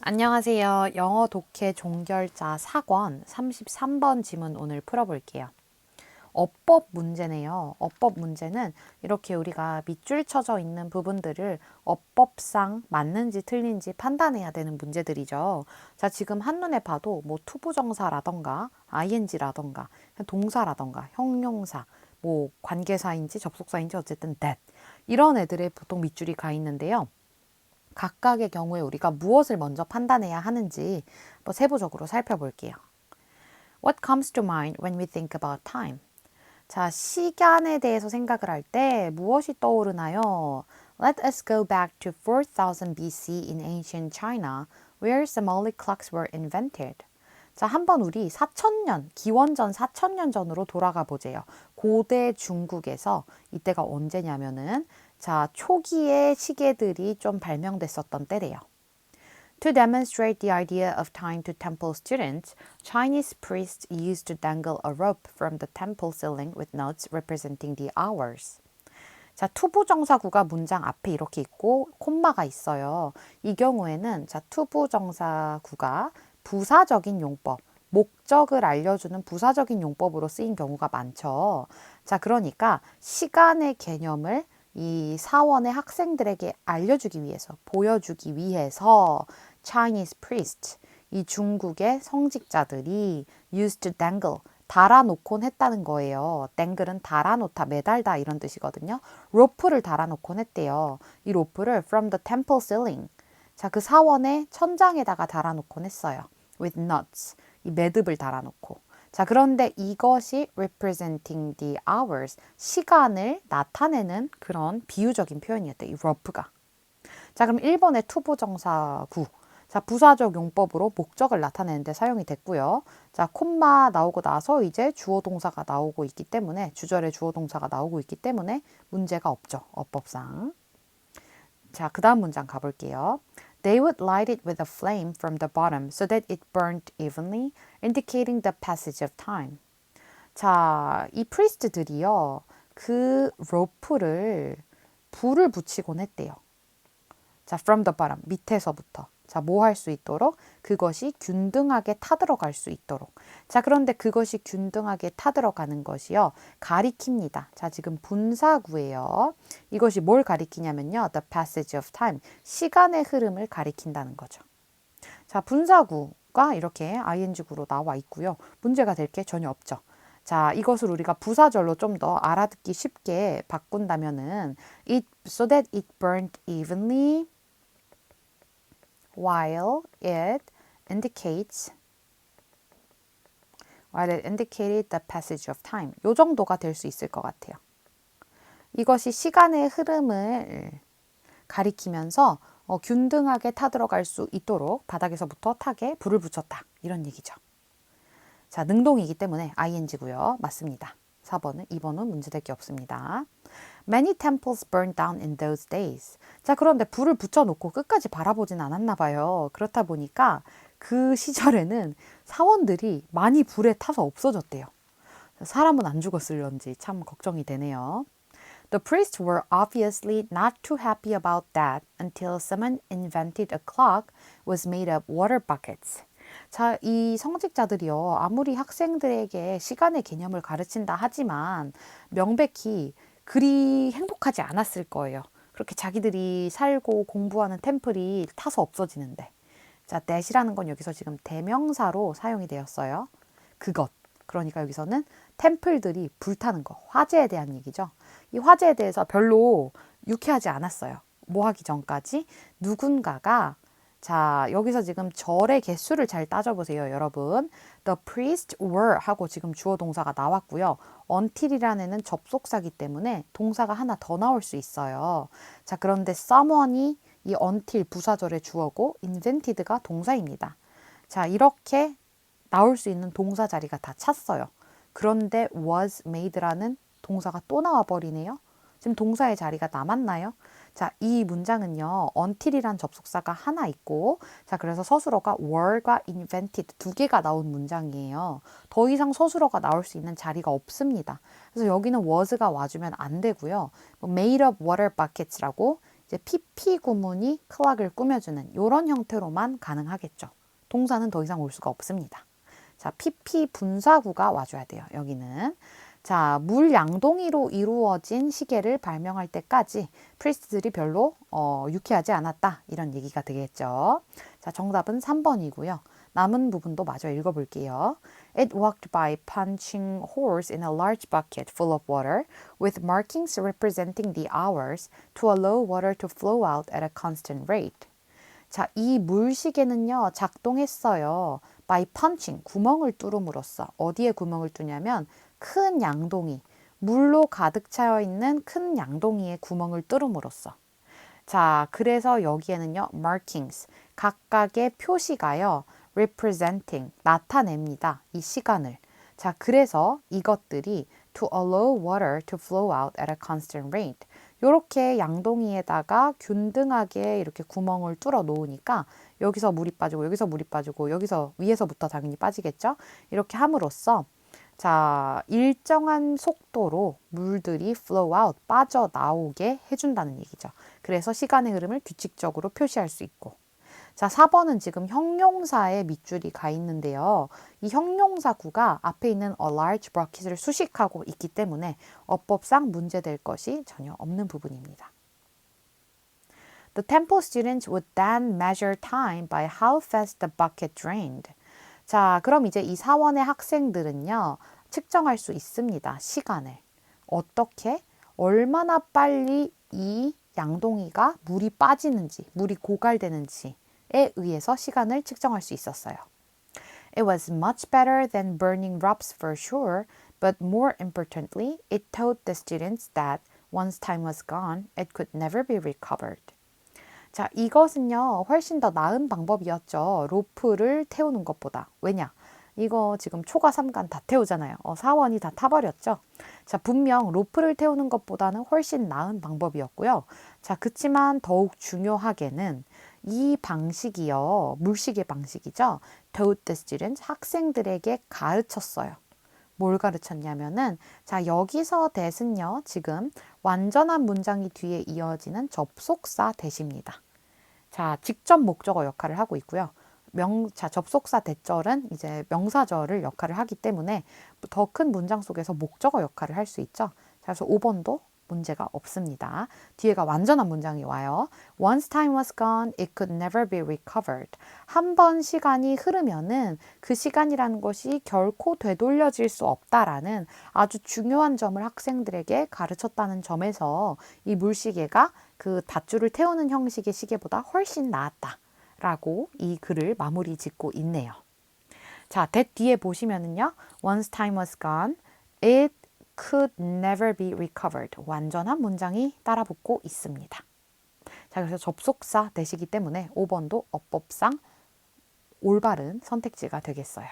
안녕하세요. 영어 독해 종결자 4권 33번 지문 오늘 풀어볼게요. 어법 문제네요. 어법 문제는 이렇게 우리가 밑줄 쳐져 있는 부분들을 어법상 맞는지 틀린지 판단해야 되는 문제들이죠. 자, 지금 한눈에 봐도 뭐 투부정사라던가 ing라던가 동사라던가 형용사 뭐 관계사인지 접속사인지 어쨌든 that 이런 애들의 보통 밑줄이 가 있는데요. 각각의 경우에 우리가 무엇을 먼저 판단해야 하는지 뭐 세부적으로 살펴볼게요. What comes to mind when we think about time? 자, 시간에 대해서 생각을 할 때 무엇이 떠오르나요? Let us go back to 4000 BC in ancient China, where Somali clocks were invented. 자, 한번 우리 4천년, 기원전 4천년 전으로 돌아가 보세요. 고대 중국에서 이때가 언제냐면은 자, 초기에 시계들이 좀 발명됐었던 때래요. To demonstrate the idea of time to temple students, Chinese priests used to dangle a rope from the temple ceiling with notes representing the hours. 자, 투부 정사구가 문장 앞에 이렇게 있고 콤마가 있어요. 이 경우에는 자, 투부 정사구가 부사적인 용법, 목적을 알려주는 부사적인 용법으로 쓰인 경우가 많죠. 자, 그러니까 시간의 개념을 이 사원의 학생들에게 알려주기 위해서, 보여주기 위해서 Chinese priest, 이 중국의 성직자들이 used to dangle, 달아놓곤 했다는 거예요. 땡글은 달아놓다, 매달다 이런 뜻이거든요. 로프를 달아놓곤 했대요. 이 로프를 from the temple ceiling. 자, 그 사원의 천장에다가 달아놓곤 했어요. with nuts. 이 매듭을 달아놓고. 자, 그런데 이것이 representing the hours, 시간을 나타내는 그런 비유적인 표현이었대, 이 rough가. 자, 그럼 1번의 투부정사구. 자, 부사적 용법으로 목적을 나타내는데 사용이 됐고요. 자, 콤마 나오고 나서 이제 주어 동사가 나오고 있기 때문에 주절에 주어 동사가 나오고 있기 때문에 문제가 없죠. 어법상. 자, 그다음 문장 가 볼게요. They would light it with a flame from the bottom so that it burned evenly, indicating the passage of time. 자, 이 프리스트들이요. 그 로프를 불을 붙이곤 했대요. 자, from the bottom 밑에서부터. 자, 뭐 할 수 있도록? 그것이 균등하게 타들어갈 수 있도록. 자, 그런데 그것이 균등하게 타들어가는 것이요. 가리킵니다. 자, 지금 분사구예요. 이것이 뭘 가리키냐면요. The passage of time. 시간의 흐름을 가리킨다는 거죠. 자, 분사구가 이렇게 ing구로 나와 있고요. 문제가 될 게 전혀 없죠. 자, 이것을 우리가 부사절로 좀 더 알아듣기 쉽게 바꾼다면은 it so that it burned evenly while it indicates while it indicated the passage of time. 요 정도가 될 수 있을 것 같아요. 이것이 시간의 흐름을 가리키면서 어, 균등하게 타들어갈 수 있도록 바닥에서부터 탁에 불을 붙였다. 이런 얘기죠. 자, 능동이기 때문에 ing고요. 맞습니다. 4번은 2번은 문제될 게 없습니다. Many temples burned down in those days. 자, 그런데 불을 붙여놓고 끝까지 바라보진 않았나 봐요. 그렇다 보니까 그 시절에는 사원들이 많이 불에 타서 없어졌대요. 사람은 안 죽었을런지 참 걱정이 되네요. The priests were obviously not too happy about that until someone invented a clock was made of water buckets. 자, 이 성직자들이요. 아무리 학생들에게 시간의 개념을 가르친다 하지만 명백히 그리 행복하지 않았을 거예요. 그렇게 자기들이 살고 공부하는 템플이 타서 없어지는데. 자, that이라는 건 여기서 지금 대명사로 사용이 되었어요. 그것. 그러니까 여기서는 템플들이 불타는 거, 화재에 대한 얘기죠. 이 화재에 대해서 별로 유쾌하지 않았어요. 뭐 하기 전까지 누군가가 자, 여기서 지금 절의 개수를 잘 따져보세요, 여러분. The priest were 하고 지금 주어 동사가 나왔고요. until이라는 접속사기 때문에 동사가 하나 더 나올 수 있어요. 자, 그런데 someone이 이 until 부사절의 주어고 invented가 동사입니다. 자, 이렇게 나올 수 있는 동사 자리가 다 찼어요. 그런데 was made라는 동사가 또 나와 버리네요. 지금 동사의 자리가 남았나요? 자, 이 문장은요, until이란 접속사가 하나 있고, 자, 그래서 서술어가 were과 invented 두 개가 나온 문장이에요. 더 이상 서술어가 나올 수 있는 자리가 없습니다. 그래서 여기는 was가 와주면 안 되고요. 뭐 made of water buckets라고 이제 PP 구문이 clock을 꾸며주는 이런 형태로만 가능하겠죠. 동사는 더 이상 올 수가 없습니다. 자, PP 분사구가 와줘야 돼요. 여기는. 자, 물 양동이로 이루어진 시계를 발명할 때까지 프리스트들이 별로 어, 유쾌하지 않았다. 이런 얘기가 되겠죠. 자, 정답은 3번이고요. 남은 부분도 마저 읽어볼게요. It walked by punching holes in a large bucket full of water with markings representing the hours to allow water to flow out at a constant rate. 자, 이 물시계는요, 작동했어요. by punching, 구멍을 뚫음으로써. 어디에 구멍을 뚫냐면, 큰 양동이, 물로 가득 차여 있는 큰 양동이에 구멍을 뚫음으로써. 자, 그래서 여기에는요, markings, 각각의 표시가요, representing, 나타냅니다. 이 시간을. 자, 그래서 이것들이 to allow water to flow out at a constant rate. 요렇게 양동이에다가 균등하게 이렇게 구멍을 뚫어 놓으니까 여기서 물이 빠지고 여기서 물이 빠지고 여기서 위에서부터 당연히 빠지겠죠? 이렇게 함으로써 자, 일정한 속도로 물들이 flow out, 빠져나오게 해준다는 얘기죠. 그래서 시간의 흐름을 규칙적으로 표시할 수 있고. 자, 4번은 지금 형용사에 밑줄이 가 있는데요. 이 형용사 구가 앞에 있는 a large bucket을 수식하고 있기 때문에 어법상 문제될 것이 전혀 없는 부분입니다. The temple students would then measure time by how fast the bucket drained. 자, 그럼 이제 이 사원의 학생들은요, 측정할 수 있습니다. 시간을. 어떻게? 얼마나 빨리 이 양동이가 물이 빠지는지, 물이 고갈되는지에 의해서 시간을 측정할 수 있었어요. It was much better than burning rocks for sure, but more importantly, it taught the students that once time was gone, it could never be recovered. 자, 이것은요, 훨씬 더 나은 방법이었죠. 로프를 태우는 것보다. 왜냐? 이거 지금 초과 3간 다 태우잖아요. 어, 사원이 다 타버렸죠. 자, 분명 로프를 태우는 것보다는 훨씬 나은 방법이었고요. 자, 그치만 더욱 중요하게는 이 방식이요. 물시계 방식이죠. students, 학생들에게 가르쳤어요. 뭘 가르쳤냐면은 자 여기서 대신요 지금 완전한 문장이 뒤에 이어지는 접속사 대시입니다. 자 직접 목적어 역할을 하고 있고요. 명, 자 접속사 대절은 이제 명사절을 역할을 하기 때문에 더 큰 문장 속에서 목적어 역할을 할 수 있죠. 자, 그래서 5번도 문제가 없습니다. 뒤에가 완전한 문장이 와요. Once time was gone, it could never be recovered. 한 번 시간이 흐르면은 그 시간이라는 것이 결코 되돌려질 수 없다라는 아주 중요한 점을 학생들에게 가르쳤다는 점에서 이 물시계가 그 닷줄을 태우는 형식의 시계보다 훨씬 나았다. 라고 이 글을 마무리 짓고 있네요. 자, that 뒤에 보시면은요. Once time was gone, it could never be recovered. 완전한 문장이 따라붙고 있습니다. 자, 그래서 접속사 되시기 때문에 5번도 어법상 올바른 선택지가 되겠어요.